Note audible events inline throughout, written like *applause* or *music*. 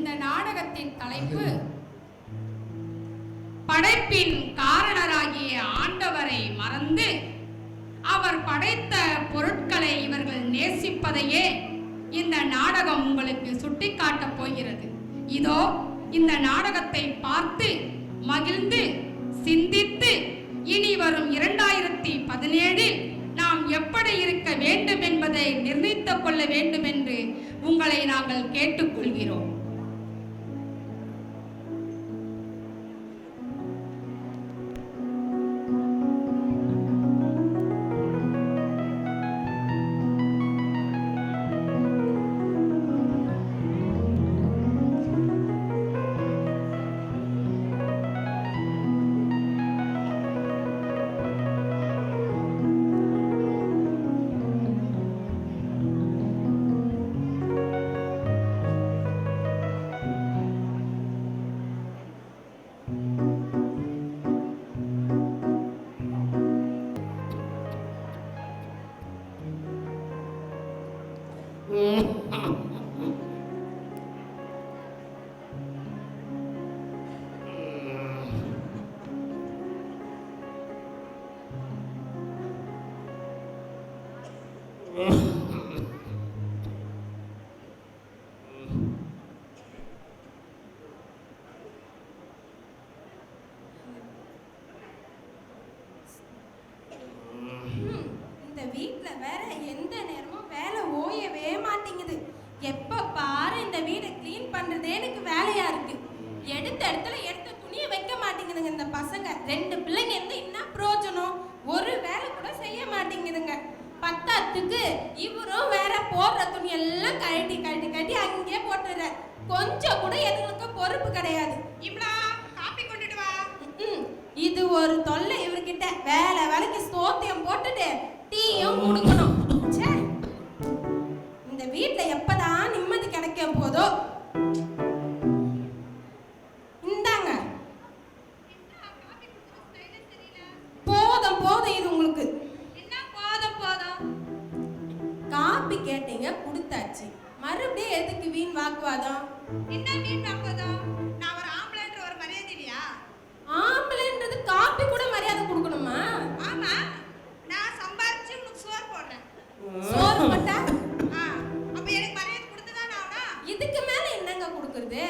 இந்த நாடகத்தின் தலைப்பு படைப்பின் காரணராகிய ஆண்டவரை மறந்து அவர் படைத்த பொருட்களை இவர்கள் நேசிப்பதையே இந்த நாடகம் உங்களுக்கு சுட்டிக்காட்டப் போகிறது. இதோ இந்த நாடகத்தை பார்த்து மகிழ்ந்து சிந்தித்து இனி வரும் இரண்டாயிரத்தி பதினேழில் நாம் எப்படி இருக்க வேண்டும் என்பதை நிர்ணயித்துக் கொள்ள வேண்டும் என்று உங்களை நாங்கள் கேட்டுக்கொள்கிறோம். வீட்டில் வேற எந்த நேரமும் வேலை ஓயவே மாட்டேங்குது. எப்போ பாரு இந்த வீடை க்ளீன் பண்ணுறதே எனக்கு வேலையா இருக்கு. எடுத்த இடத்துல எடுத்த துணியை வைக்க மாட்டேங்குதுங்க இந்த பசங்க. ரெண்டு பிள்ளைங்க இருந்து என்ன பிரயோஜனம்? ஒரு வேலை கூட செய்ய மாட்டேங்குதுங்க. பத்தாத்துக்கு இவரும் வேற போடுற துணி எல்லாம் கழட்டி கழட்டி கழட்டி அங்கேயே போட்டுறாரு கொஞ்சம் கூட எதுங்களுக்கு பொறுப்பு கிடையாது. இம்லா இது ஒரு தொல்லை இவர்கிட்ட. வேலை வேலைக்கு ஸ்தோத்தியம் போட்டுட்டு டீயும் கொடுக்கணும். இந்த வீட்ல எப்பதான் நிம்மதி கிடைக்க போதோ இந்தாங்க. போதும் போதும் இது உங்களுக்கு. என்ன போதும் போதும்? காப்பி கேட்டீங்க கொடுத்தாச்சு. மறுபடியும் எதுக்கு வீண் வாக்குவாதம்? என்ன வீண் வாக்குவதோ சோறு போட்டா? ஆ, அப்ப எனக்கு மரியாதை கொடுத்துதான் ஆகணும் இதுக்கு மேல என்னங்க கொடுக்கறது?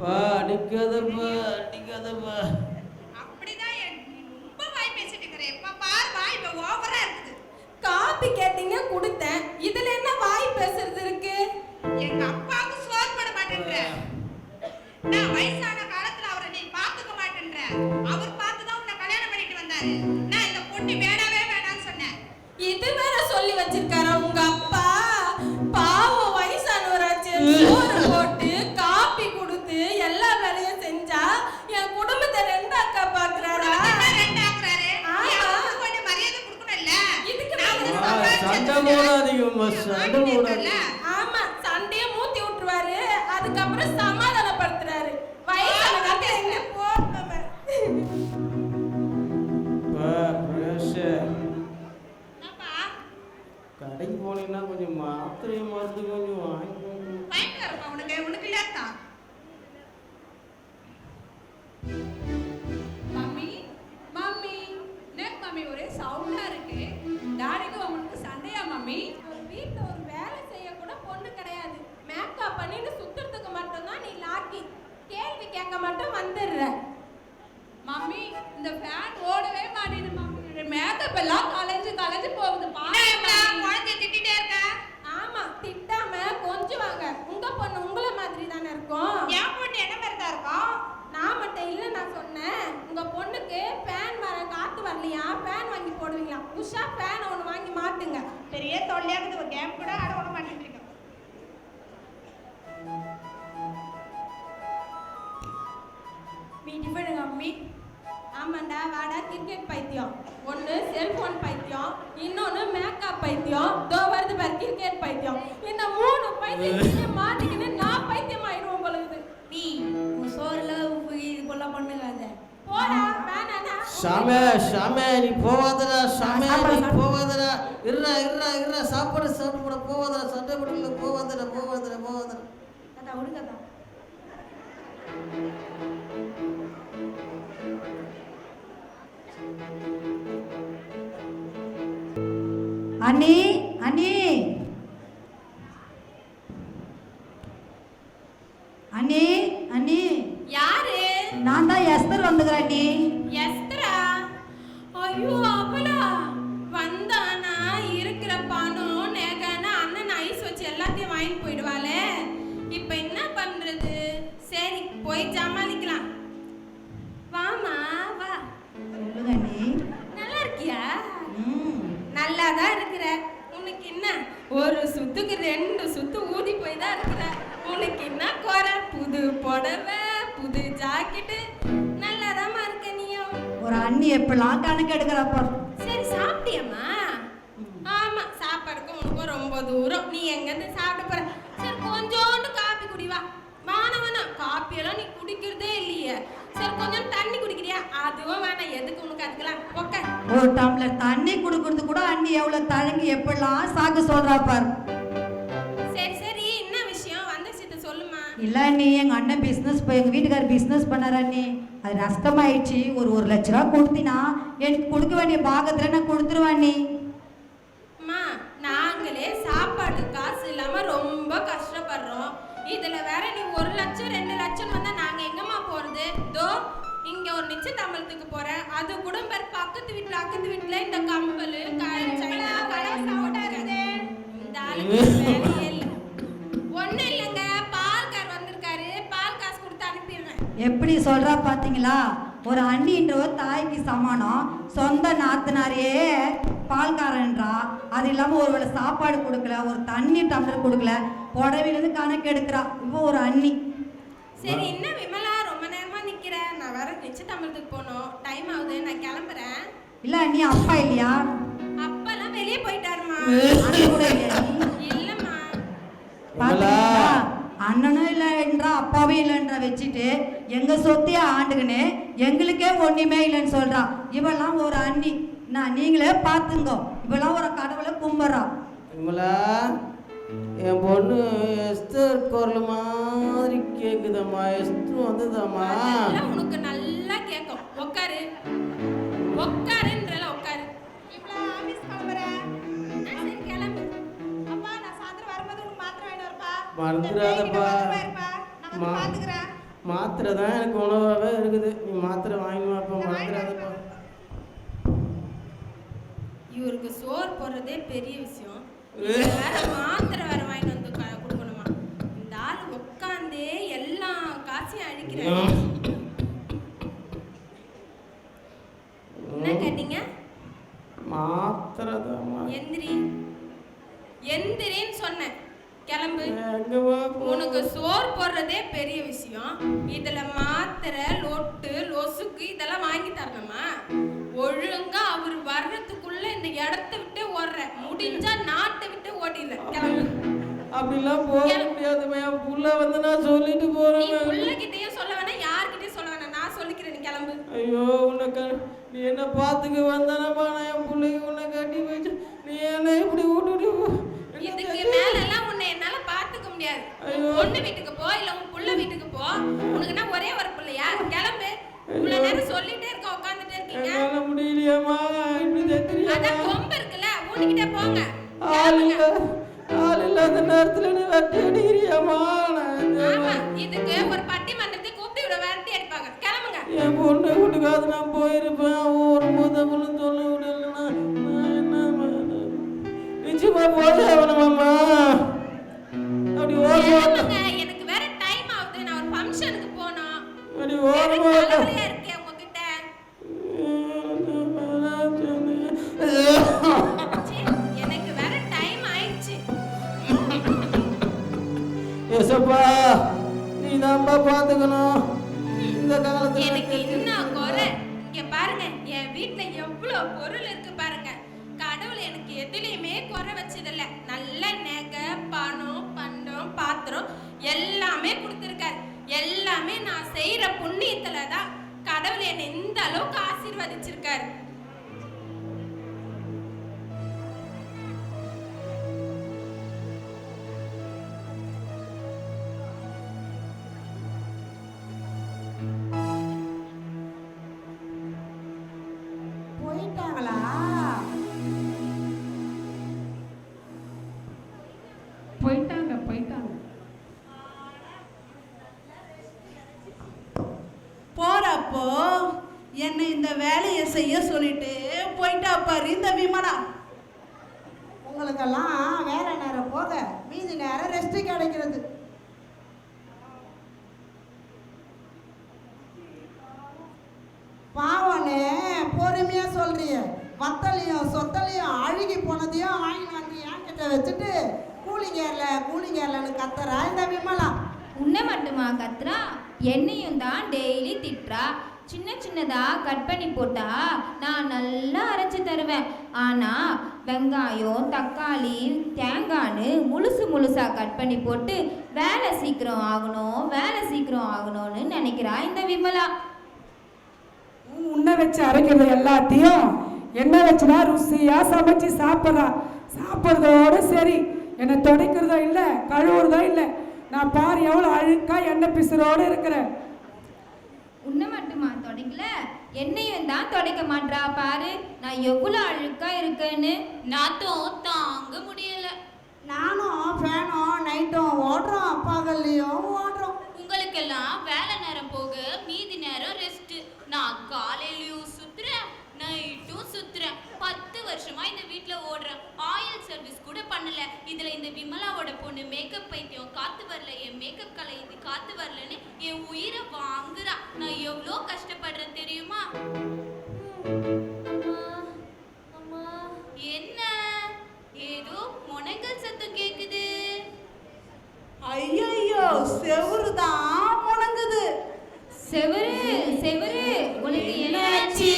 பா அடிக்காதப்பா அடிக்காதப்பா அப்படிதான் ரொம்ப வாய் பேசிட்டு இருக்கிற. எப்ப பார் வாய் இப்ப ஓவரா இருக்குது. காப்பி கேட்டீங்க கொடுத்தேன். இதுல என்ன வாய் பேசுறது இருக்கு? எங்க அப்பாவுக்கு சோறு போட மாட்டேன்ற. நான் வயசான சொல்லி வச்சிருக்காரா? உங்க அப்பா பாவம் வயசானவராச்சு. சோறு போட்டு காப்பி கொடுத்து எல்லா வேலையும் செஞ்சா என் குடும்பத்தை ரெண்டு அக்கா பாக்குறாரா? என்ன ரெண்டு ஆக்குறாரு நீ மாத்திரை மருந்து கொஞ்சம் வாங்கி பயங்கரப்பா உனக்கு உனக்கு இல்லாதா மம்மி மம்மி என்ன மம்மி ஒரே சவுண்டா இருக்கு. டாடிக்கு சண்டையா மம்மி? ஒரு வீட்ல ஒரு வேலை செய்ய கூட பொண்ணு கிடையாது. மேக்கப் பண்ணிட்டு சுத்துறதுக்கு மட்டும்தான் நீ லாக்கி கேள்வி கேட்க மட்டும் வந்துடுற. மம்மி இந்த ஃபேன் ஓடவே மாட்டேங்குது மம்மி. மேக்கப் எல்லாம் கலைஞ்சு கலைஞ்சு போகுது. பாரு என்ன மம்மி. குழந்தைய திட்டிட்டே இருக்க ஆமா திட்டாம கொஞ்சுவாங்க உங்க பொண்ணு உங்கள மாதிரி தானே இருக்கும். என் பொண்ணு என்ன மாதிரி தான் இருக்கும்? நான் மட்டும் இல்ல நான் சொன்னேன். உங்க பொண்ணுக்கு ஃபேன் வர காத்து வரலையா? ஃபேன் வாங்கி போடுவீங்களா? உஷா ஃபேன் ஒன்று வாங்கி மாட்டுங்க பெரிய தொல்லையா இருக்குது. ஒரு கேம் கூட ஆட விட மாட்டேங்கிறீங்க மீ டிஃபன் மம்மி ஆமாண்டா வாடா கிரிக்கெட் பைத்தியம். ஒன்று செல்போன் பைத்தியம் இன்னொன்று மேக்கப் பைத்தியம். தோ வருது பாரு கிரிக்கெட் பைத்தியம். இந்த மூணு பைத்தியம் *laughs* மாட்டிக்கின்னு நான் பைத்தியம் ஆயிடுவோம் பொழுது நீ உன் சோறுல இது போல பண்ணுகாத போடா வேணாண்ணா சாமே சாமே நீ போவாதடா சாமே நீ போவாதடா. இருடா இருடா இருடா சாப்பாடு சாப்பிட போவாதடா சண்டை போடல போவாதடா போவாதடா போவாதடா. தாத்தா விடுங்க தாத்தா அண்ணி அண்ணி அண்ணி ஒரு அண்ணி எப்பெல்லாம் கணக்கு எடுக்கிறப்ப? சரி சாப்பிட்டியம்மா? ஆமா சாப்பாடுக்கும் உனக்கும் ரொம்ப தூரம். நீ எங்கேருந்து சாப்பிட போற? சரி கொஞ்சோண்டு காப்பி குடி வா. மாணவனா காப்பி எல்லாம் நீ குடிக்கிறதே இல்லையே. சரி கொஞ்சம் தண்ணி குடிக்கிறியா? அதுவும் வேணாம். எதுக்கு உனக்கு அதுக்கெல்லாம்? உட்கார் ஒரு டம்ளர் தண்ணி கொடுக்கறது கூட அண்ணி எவ்வளவு தழங்கி எப்பெல்லாம் சாக்கு சொல்றா பார். சரி சரி. என்ன விஷயம்? வந்த விஷயத்த சொல்லுமா இல்ல அண்ணி எங்க அண்ணன் பிசினஸ் எங்க வீட்டுக்காரர் பிசினஸ் பண்ணாரு அண்ணி. அது நஷ்டமாயிடுச்சு. ஒரு ஒரு லட்ச ரூபா கொடுத்தினா எனக்கு கொடுக்க வேண்டிய பாகத்துல நான் கொடுத்துருவேன் நீ அம்மா நாங்களே சாப்பாடு காசு இல்லாம ரொம்ப கஷ்டப்படுறோம். இதுல வேற நீ ஒரு லட்சம் ரெண்டு லட்சம் வந்தா நாங்க எங்கம்மா போறது? தோ இங்க ஒரு நிச்சயதாமலத்துக்கு போறேன் அது கூட பேர் பக்கத்து வீட்டுல அக்கத்து வீட்டுல இந்த கம்பல் கடை சாப்பிடாதே இந்த ஆளுக்கு வேலையே இல்ல ஒண்ணு இல்லைங்க பால்கார் வந்திருக்காரு பால் காசு கொடுத்து அனுப்பிடுறேன் எப்படி சொல்றா பாத்தீங்களா? ஒரு அண்ணின்ற ஒரு தாய்க்கு சமானம். சொந்த நாத்தனாரையே பால்காரன்றா. அது இல்லாம ஒரு வேளை சாப்பாடு கொடுக்கல ஒரு தண்ணி டம்ளர் கொடுக்கல புடவையிலேருந்து கணக்கு எடுக்கிறா. இப்போ ஒரு அண்ணி. சரி என்ன விமலா ரொம்ப நேரமா நிக்கிற? நான் வேற நிச்சயதாமலத்துக்கு போகணும். டைம் ஆகுது நான் கிளம்புறேன். இல்ல அண்ணி அப்பா இல்லையா? அப்பெல்லாம் வெளியே போயிட்டாருமா. கூட இல்லையா இல்லம்மா? அண்ணனும் இல்லைன்றா அப்பாவும் இல்லைன்ற வச்சுட்டு எங்க சொத்தையே ஆண்டுக்குன்னு எங்களுக்கே ஒண்ணுமே இல்லைன்னு சொல்றா. இவெல்லாம் ஒரு அண்ணி. நான் நீங்களே பார்த்துங்க. இவெல்லாம் ஒரு கடவுளை கும்பிட்றா விமலா என் பொண்ணு எஸ்தர் குரல் மாதிரி கேக்குதம்மா. எஸ்தர் வந்ததாம்மா. உனக்கு நல்லா கேட்கும் உட்காரு மறந்துடாதப்பா. மா- மாத்திரை தான் எனக்கு உணவாகவே இருக்குது. நீ மாத்திரை வாங்கி வாப்பா நான் வாங்கிட்டு மறந்துடாதப்பா. இவருக்கு சோறு போடுறதே பெரிய விஷயம். வேற மாத்திரை வேற வாங்கிட்டு வந்து க- கொடுக்கணுமா? இந்த ஆள் உட்காந்தே எல்லா காசையும் அழிக்கிறாரு. என்ன கேட்டீங்க? மாத்திரை தான்மா எந்திரி. எந்திரின்னு சொன்னேன். கிளம்பு. உனக்கு சோறு போடுறதே பெரிய விஷயம். இதுல மாத்திரை லொட்டு லொசுக்கு இதெல்லாம் வாங்கி தரணுமா? ஒழுங்கா அவர் வர்றதுக்குள்ள இந்த இடத்த விட்டு ஓடுற. முடிஞ்சா நாட்டை விட்டு ஓடிடுற. கிளம்பு. அப்படிலாம் போக முடியாதும்மா என் புள்ள வந்து நான் சொல்லிட்டு போறேன். புள்ளகிட்டயும் சொல்ல வேணாம் யார்கிட்டயும் சொல்ல வேணாம். நான் சொல்லிக்கிறேன் நீ கிளம்பு. ஐயோ உன்னை க நீ என்ன பார்த்துக்க வந்தானப்பா நான் என் பிள்ளைக்கு உன்னை கட்டி வச்சு நீ என்ன இப்படி விட்டுட்டு இதுக்கு? மேல எல்லாம் உன்னை என்னால பாத்துக்க முடியாது. பொண்ணு வீட்டுக்கு போ இல்ல உன் புள்ள வீட்டுக்கு போ. உனக்கு என்ன ஒரே ஒரு பிள்ளையா? கிளம்பு. இவ்வளவு நேரம் சொல்லிட்டே இருக்க உட்காந்துட்டே இருக்கீங்க. என்னால முடியலையாம்மா. இப்படி தெரியாமா? கொம்பு இருக்குல்ல ஊனிக்கிட்டே போங்க. ஆள் இல்லாத நேரத்துல நீ வட்டி ஆமா இதுக்கு ஒரு பட்டிமன்றத்தை கூப்பிட்டு இவ்வளவு விரட்டி அடிப்பாங்க. கிளம்புங்க. என் பொண்ணு வீட்டுக்காவது நான் போயிருப்பேன். ஒரு முதலும் சொல்ல விடலன்னா நான் என்ன பண்ண- நிச்சயமா போய் ஆகணுமாம்மா. போட்டாங்களா போயிட்டாங்க போயிட்டாங்க. போறப்போ என்னை இந்த வேலையை செய்ய சொல்லிட்டு போயிட்டா பாரு இந்த விமானம். வெங்காயம் தக்காளி தேங்காய்னு முழுசு முழுசாக கட் பண்ணி போட்டு வேலை சீக்கிரம் ஆகணும் வேலை சீக்கிரம் ஆகணும்னு நினைக்கிறா இந்த விமலா. உன்னை வச்சு அரைக்கிறது எல்லாத்தையும் எண்ணெய் வச்சுனா ருசியாக சமைச்சு சாப்பிட்றா. சாப்பிட்றதோட சரி. என்னை துடைக்கிறதோ இல்லை கழுவுறதோ இல்லை. நான் பாரு எவ்வளோ அழுக்காக எண்ணெய் பிசுறோடு இருக்கிறேன். உன்னை மட்டுமா தொடங்கல? என்னையும் தான் துடைக்க மாட்றா பாரு. நான் எவ்வளோ அழுக்கா இருக்கேன்னு. நாத்தம் தாங்க முடியல. நானும் ஃபேனும் நைட்டும் ஓடுறோம். பகல்லையும் ஓடுறோம். உங்களுக்கெல்லாம் வேலை நேரம் போக மீதி நேரம் ரெஸ்ட் நான் காலையிலயும் சுத்துறேன். நைட்டும் சுத்துறேன். பத்து வருஷமா இந்த வீட்ல ஓடுறேன். ஆயில் சர்வீஸ் கூட பண்ணல. இதுல இந்த விமலாவோட பொண்ணு மேக்கப் பைத்தியம் காத்து வரல என் மேக்கப் கலை இது காத்து வரலன்னு என் உயிரை வாங்குறா. நான் எவ்வளோ கஷ்டப்படுறேன் தெரியுமா? என்ன? ஏதோ முனங்கல் சத்தம் கேக்குது. ஐயோ செவுரு தான் முணங்குது செவரு செவரு. உனக்கு என்னாச்சு?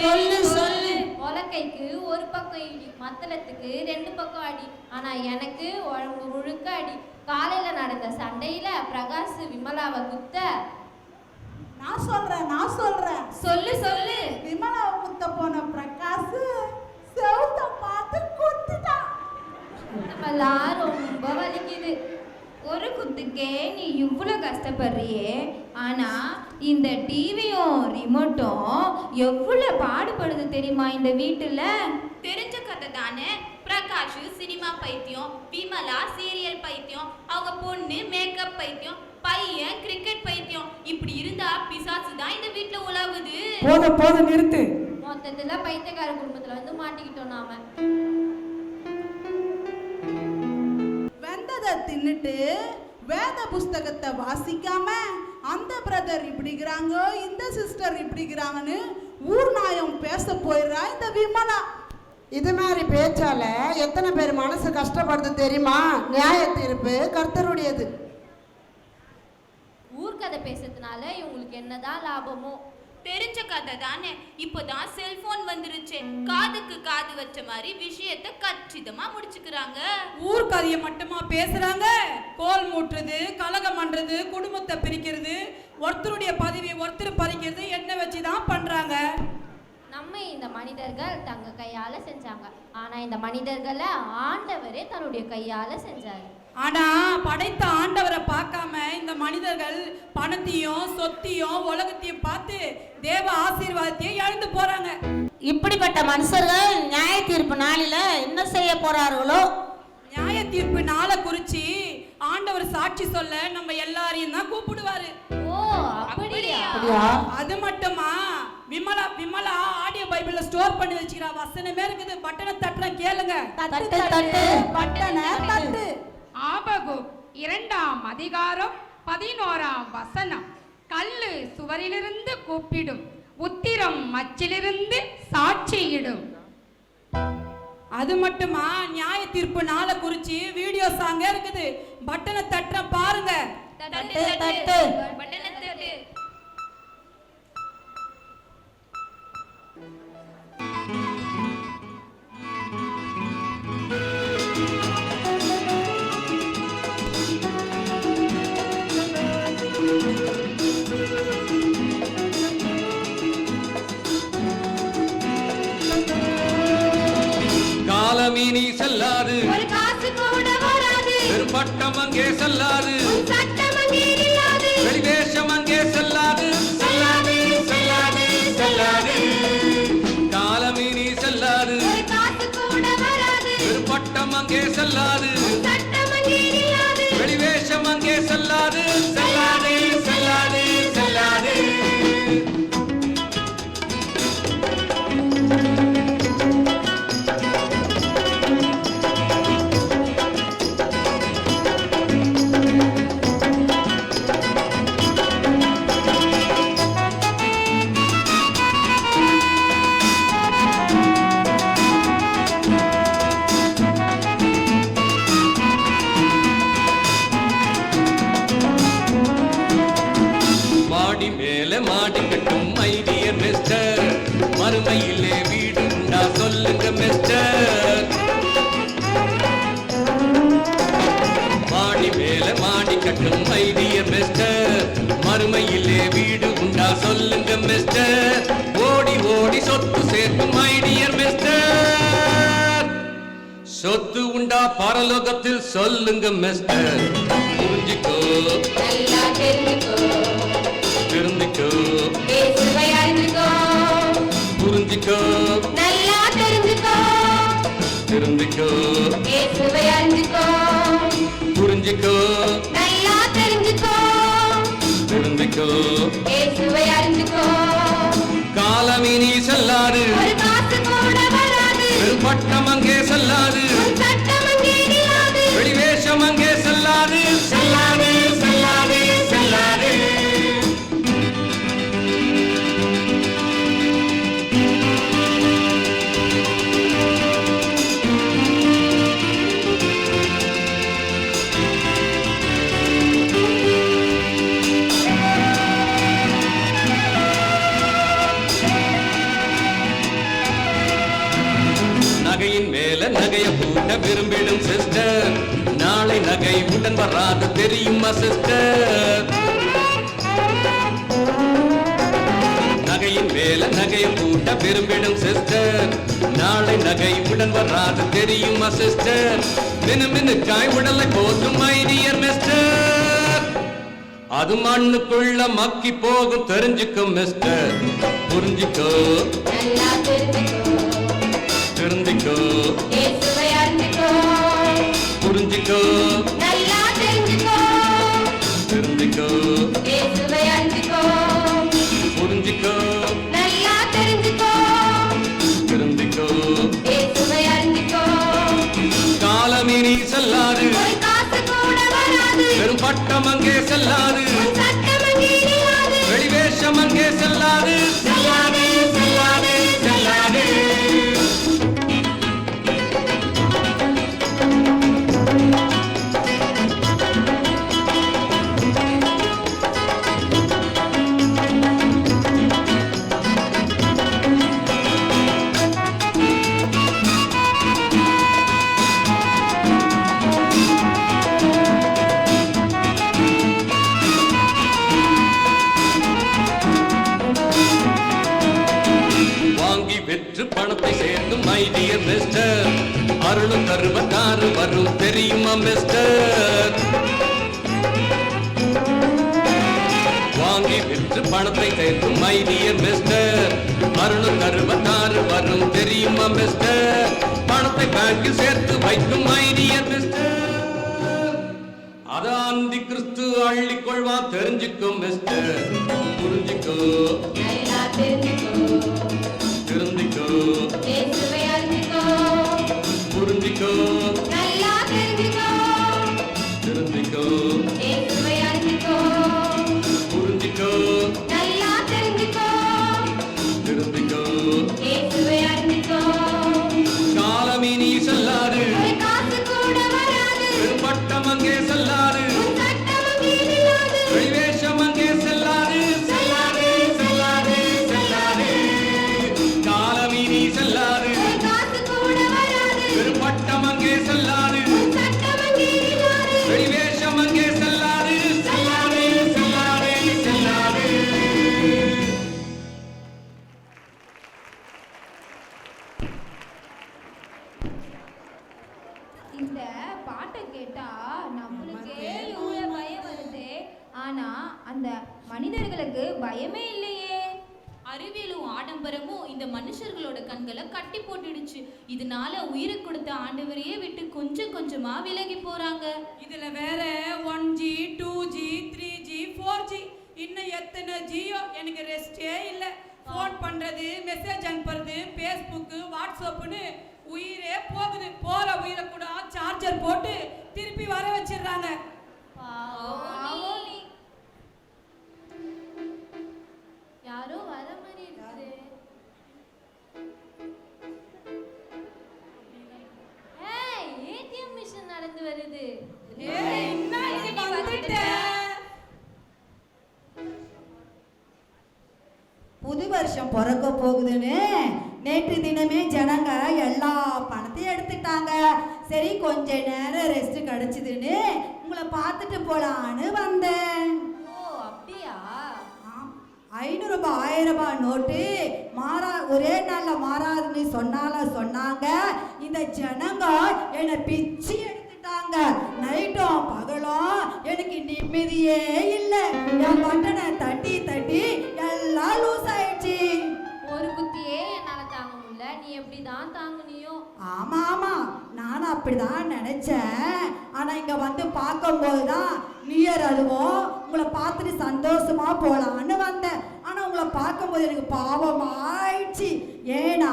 சொல்லு, சொல்லு. உலக்கைக்கு ஒரு பக்கம் இடி மத்தளத்துக்கு ரெண்டு பக்கம் அடி. ஆனா எனக்கு உடம்பு முழுக்க அடி. காலையில நடந்த சண்டையில பிரகாஷ் விமலாவை குத்த. நான் சொல்றேன் நான் சொல்றேன். சொல்லு சொல்லு. விமலாவை குத்த போன பிரகாஷ் செவுத்த பார்த்து குத்திட்டான். நம்மளாம் ரொம்ப வலிக்குது. ஒரு குத்துக்கே நீ இவ்வளோ கஷ்டப்படுறியே. ஆனா இந்த டிவியும் ரிமோட்டும் எவ்வளோ பாடுபடுது தெரியுமா இந்த வீட்டுல? தெரிஞ்ச கதை தானே. பிரகாஷ் சினிமா பைத்தியம் விமலா சீரியல் பைத்தியம் அவங்க பொண்ணு மேக்கப் பைத்தியம் பையன் கிரிக்கெட் பைத்தியம். இப்படி இருந்தா பிசாசு தான் இந்த வீட்ல உலாவுது. போத போத நிறுத்து. மொத்தத்துல பைத்தியக்கார குடும்பத்துல வந்து மாட்டிக்கிட்டோம் நாம. வெந்ததை தின்னுட்டு வேத புஸ்தகத்தை வாசிக்காம அந்த பிரதர் இப்படிங்கிறாங்க இந்த சிஸ்டர் இப்படிங்கிறாங்கன்னு ஊர் நாயம் பேச போயிடுறா இந்த விமலா. இது மாதிரி பேச்சால எத்தனை பேர் மனசு கஷ்டப்படுது தெரியுமா? நியாய தீர்ப்பு கர்த்தருடையது. ஊர்க்கதை பேசுறதுனால இவங்களுக்கு என்னதான் லாபமோ தெரிஞ்ச கதை தானே? இப்போதான் செல்போன் வந்துருச்சு. காதுக்கு காது வச்ச மாதிரி விஷயத்த கச்சிதமா முடிச்சுக்கிறாங்க. ஊர் கதையை மட்டுமா பேசுறாங்க? கோல் மூட்டுறது கலகம் பண்றது குடும்பத்தை பிரிக்கிறது ஒருத்தருடைய பதவியை ஒருத்தர் பறிக்கிறது என்ன வச்சு தான் பண்றாங்க. நம்ம இந்த மனிதர்கள் தங்க கையால செஞ்சாங்க. ஆனா இந்த மனிதர்களை ஆண்டவரே தன்னுடைய கையால செஞ்சாரு. ஆனா படைத்த ஆண்டவரை பார்க்காம இந்த மனிதர்கள் பணத்தையும் சொத்தையும் உலகத்தையும் பார்த்து தேவ ஆசீர்வாதத்தையும் இழந்து போறாங்க. இப்படிப்பட்ட மனுஷர்கள் நியாய தீர்ப்பு நாளில என்ன செய்ய போறார்களோ? நியாய தீர்ப்பு நாளை குறிச்சு ஆண்டவர் சாட்சி சொல்ல நம்ம எல்லாரையும் தான் கூப்பிடுவாரு. ஓ அப்படியா? அது மட்டுமா? விமலா விமலா ஆடியோ பைபிள்ல ஸ்டோர் பண்ணி வச்சுக்கிறா. வசனமே இருக்குது. பட்டனை தட்டுறேன் கேளுங்க. தட்டு தட்டு. பட்டனை தட்டு. ஆபகு இரண்டாம் அதிகாரம் பதினோராம் வசனம். கல்லு சுவரிலிருந்து கூப்பிடும் உத்திரம் மச்சிலிருந்து சாட்சியிடும். அது மட்டுமா? நியாய தீர்ப்பு நாளை குறிச்சு வீடியோ சாங்க இருக்குது. பட்டனை தட்டுறேன் பாருங்க. காலமீனி செல்லாது. ஒரு காசு கூட வராது. பெரும்பட்டம் அங்கே செல்லாது. சட்டம் அங்கே இல்லாது வெளிவேஷம் அங்கே செல்லாது. செல்லாது செல்லாது செல்லாது. காலமீனி செல்லாது. அங்கே செல்லாது. வெளிவேஷம் அங்கே செல்லாது. செல்லாது. உண்டா பாரலோகத்தில் சொல்லுங்க மிஸ்டர் புரிஞ்சுக்கோ. தெரிஞ்சுக்கோ. புரிஞ்சுக்கோ. தெரிஞ்சுக்கோ. புரிஞ்சுக்கோ. தெரிஞ்சுக்கோ. காலமினி செல்லாது. பட்டம் அங்கே செல்லாது. சிஸ்டர் நகையின் மேல நகையை கூட்ட விரும்பிடும் சிஸ்டர் நாளை நகை உடன் வராது தெரியுமா சிஸ்டர் மினு மினு காய் உடலை போதும் ஐடியர் மிஸ்டர் அது மண்ணுக்குள்ள மக்கி போகும் தெரிஞ்சுக்கும் மிஸ்டர் புரிஞ்சுக்கோ? தெரிஞ்சுக்கோ? புரிஞ்சுக்கோ? ஆட்டம் அங்கே செல்லாது. Amén. ஆனா அந்த மனிதர்களுக்கு பயமே இல்லையே. அறிவியலும் ஆடம்பரமும் இந்த மனுஷர்களோட கண்களை கட்டி போட்டுடுச்சு. இதனால உயிரை கொடுத்த ஆண்டவரையே விட்டு கொஞ்சம் கொஞ்சமா விலகி போறாங்க. இதுல வேற one G two G three G four G இன்னும் எத்தனை ஜியோ எனக்கு ரெஸ்டே இல்லை. ஃபோன் பண்றது மெசேஜ் அனுப்புறது ஃபேஸ்புக்கு வாட்ஸ்அப்புன்னு உயிரே போகுது. போற உயிரை கூட சார்ஜர் போட்டு திருப்பி வர வச்சிடுறாங்க. புது வருஷம் பிறக்க போகுதுன்னு நேற்று தினமே ஜனங்க எல்லா பணத்தையும் எடுத்துட்டாங்க. சரி கொஞ்ச நேரம் ரெஸ்ட் கிடைச்சதுன்னு உங்களை பார்த்துட்டு போலான்னு வந்தேன். ஓ அப்படியா? ஐநூறு ரூபாய் ஆயிரம் ரூபாய் நோட்டு மாறா ஒரே நாள்ல மாறாதுன்னு சொன்னால சொன்னாங்க. இந்த ஜனங்க என்னை பிச்சு எடுத்துட்டாங்க. நைட்டும் பகலும் எனக்கு நிம்மதியே இல்லை. என் பட்டனை தட்டி தட்டி எல்லாம் லூஸ் ஆயிடுச்சு ஒரு குத்தியே என்னால தாங்க முடியல. நீ எப்படி தான் தாங்குனியோ. ஆமா ஆமா. நானும் அப்படிதான் நினைச்சேன். ஆனா இங்க வந்து பார்க்கும்போது தான் நியர் அதுவும் உங்களை பார்த்துட்டு சந்தோஷமா போலான்னு வந்தேன். உங்களை பார்க்கும்போது எனக்கு பாவம் ஆயிடுச்சு ஏன்னா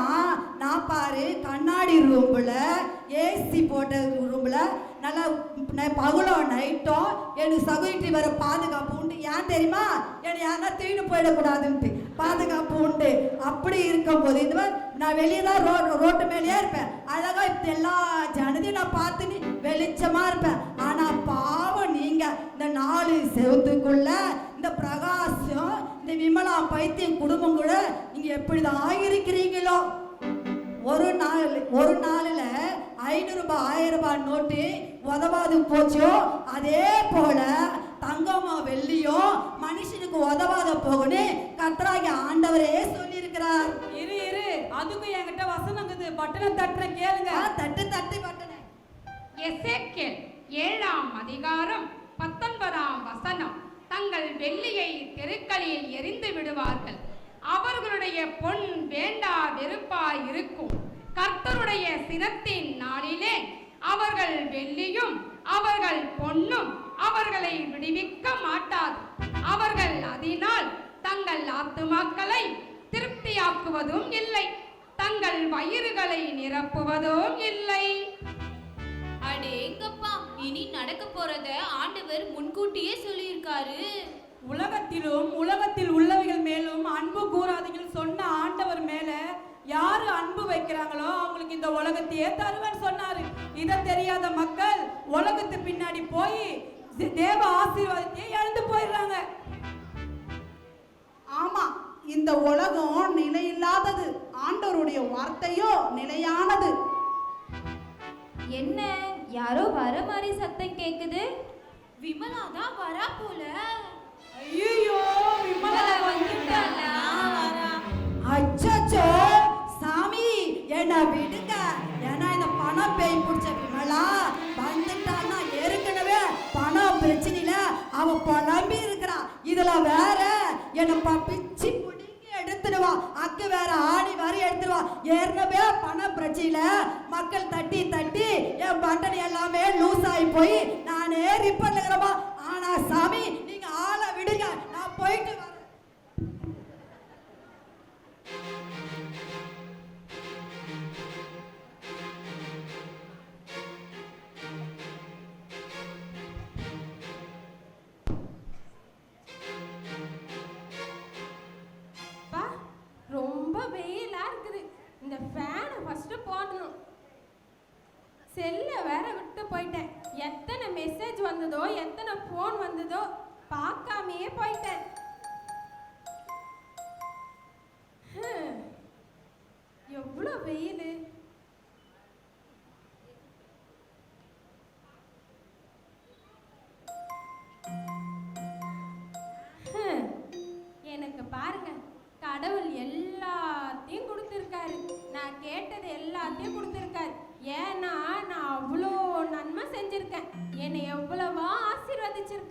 நான் பாரு கண்ணாடி ரூமில் ஏசி போட்ட ரூமில் நல்லா பகலோ பகலும் நைட்டும் எனக்கு சகுயிட்டி வர பாதுகாப்பு உண்டு. ஏன் தெரியுமா? என்னை யாருன்னா தீனு போயிடக்கூடாதுன்ட்டு. பாதுகாப்பு உண்டு. அப்படி இருக்கும்போது போது மாதிரி நான் வெளியே தான் ரோ ரோட்டு மேலேயே இருப்பேன். அழகா இப்ப எல்லா ஜனதையும் நான் பார்த்து வெளிச்சமாக வெளிச்சமா இருப்பேன். ஆனா பாவம் நீங்க இந்த நாலு செவத்துக்குள்ள இந்த பிரகாசம் இந்த விமலா பைத்தியம் குடும்பம் கூட நீங்க எப்படிதான் இருக்கிறீங்களோ ஒரு நாள் ஒரு நாளில் ஐநூறு ரூபாய் ஆயிரம் ரூபாய் நோட்டு உதவாது போச்சோ? அதே போல தங்கமோ வெள்ளியோ மனுஷனுக்கு உதவாத போகுன்னு கத்தராகி ஆண்டவரே சொல்லியிருக்கிறார். இரு இரு. அதுக்கும் என்கிட்ட வசனங்குது பட்டனை தட்டுற கேளுங்க. தட்டு தட்டு பட்டனை எசேக்கியேல் ஏழாம் அதிகாரம் பத்தொன்பதாம் வசனம். தங்கள் வெள்ளியை தெருக்களில் எரிந்து விடுவார்கள். அவர்களுடைய பொன் வேண்டா வெறுப்பாய் இருக்கும் கர்த்தருடைய சினத்தின் நாளிலே அவர்கள் வெள்ளியும் அவர்கள் பொன்னும் அவர்களை விடுவிக்க மாட்டாது அவர்கள் அதனால் தங்கள் ஆத்துமாக்களை திருப்தியாக்குவதும் இல்லை. தங்கள் வயிறுகளை நிரப்புவதும் இல்லை. அடேங்கப்பா இனி நடக்க போறத ஆண்டவர் முன்கூட்டியே சொல்லியிருக்காரு. உலகத்திலும் உலகத்தில் உள்ளவைகள் மேலும் அன்பு கூறாதீங்கன்னு சொன்ன ஆண்டவர் மேல யாரு அன்பு வைக்கிறாங்களோ அவங்களுக்கு இந்த உலகத்தையே தருவேன்னு சொன்னாரு. இதை தெரியாத மக்கள் உலகத்து பின்னாடி போய் தேவ ஆசீர்வாதத்தையே இழந்து போயிடுறாங்க. ஆமா இந்த உலகம் நிலையில்லாதது. ஆண்டவருடைய வார்த்தையோ நிலையானது. என்ன? யாரோ வர மாதிரி சத்தம் கேக்குது? விமலா தான் வரா போல. ஐயோ விமலா வந்துட்டாளா? அச்சச்சோ என்ன விடுங்க. ஏன்னா இந்த பணம் பேய் பிடிச்ச விமலா வந்துட்டான்னா ஏற்கனவே பணம் பிரச்சனையில அவ புலம்பி இருக்கிறான் இதுல வேற என்ன பிச்சு பிடிங்கி எடுத்துடுவா. அக்கு வேற ஆணி வரி எடுத்துடுவா. ஏற்கனவே பண பிரச்சனையில மக்கள் தட்டி தட்டி என் பட்டன் எல்லாமே லூஸ் ஆகி போய் நானே ரிப்பன் இருக்கிறப்பா ஆனா சாமி நீங்க ஆளை விடுங்க. நான் போயிட்டு வேற போயிட்டேன். எத்தனை மெசேஜ் வந்ததோ எத்தனை ஃபோன் வந்ததோ பார்க்காமையே போயிட்டேன்.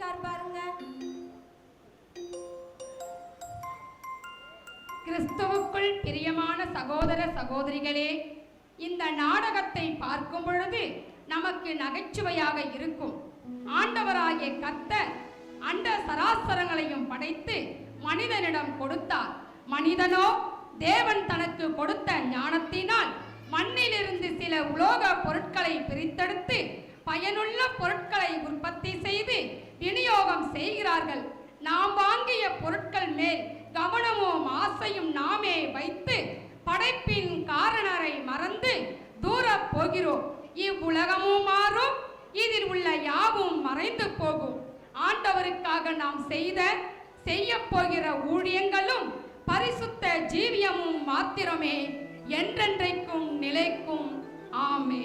ஆசீர்வதிச்சிருக்கார் பாருங்க? கிறிஸ்துவுக்குள் பிரியமான சகோதர சகோதரிகளே இந்த நாடகத்தை பார்க்கும் பொழுது நமக்கு நகைச்சுவையாக இருக்கும். ஆண்டவராகிய கர்த்தர் அண்ட சராசரங்களையும் படைத்து மனிதனிடம் கொடுத்தார். மனிதனோ தேவன் தனக்கு கொடுத்த ஞானத்தினால் மண்ணிலிருந்து சில உலோக பொருட்களை பிரித்தெடுத்து பயனுள்ள பொருட்களை உற்பத்தி செய்து விநியோகம் செய்கிறார்கள். நாம் வாங்கிய பொருட்கள் மேல் கவனமும் ஆசையும் நாமே வைத்து படைப்பின் காரணரை மறந்து தூர போகிறோம். இவ்வுலகமும் மாறும் இதில் உள்ள யாவும் மறைந்து போகும். ஆண்டவருக்காக நாம் செய்த செய்ய போகிற ஊழியங்களும் பரிசுத்த ஜீவியமும் மாத்திரமே என்றென்றைக்கும் நிலைக்கும். ஆமே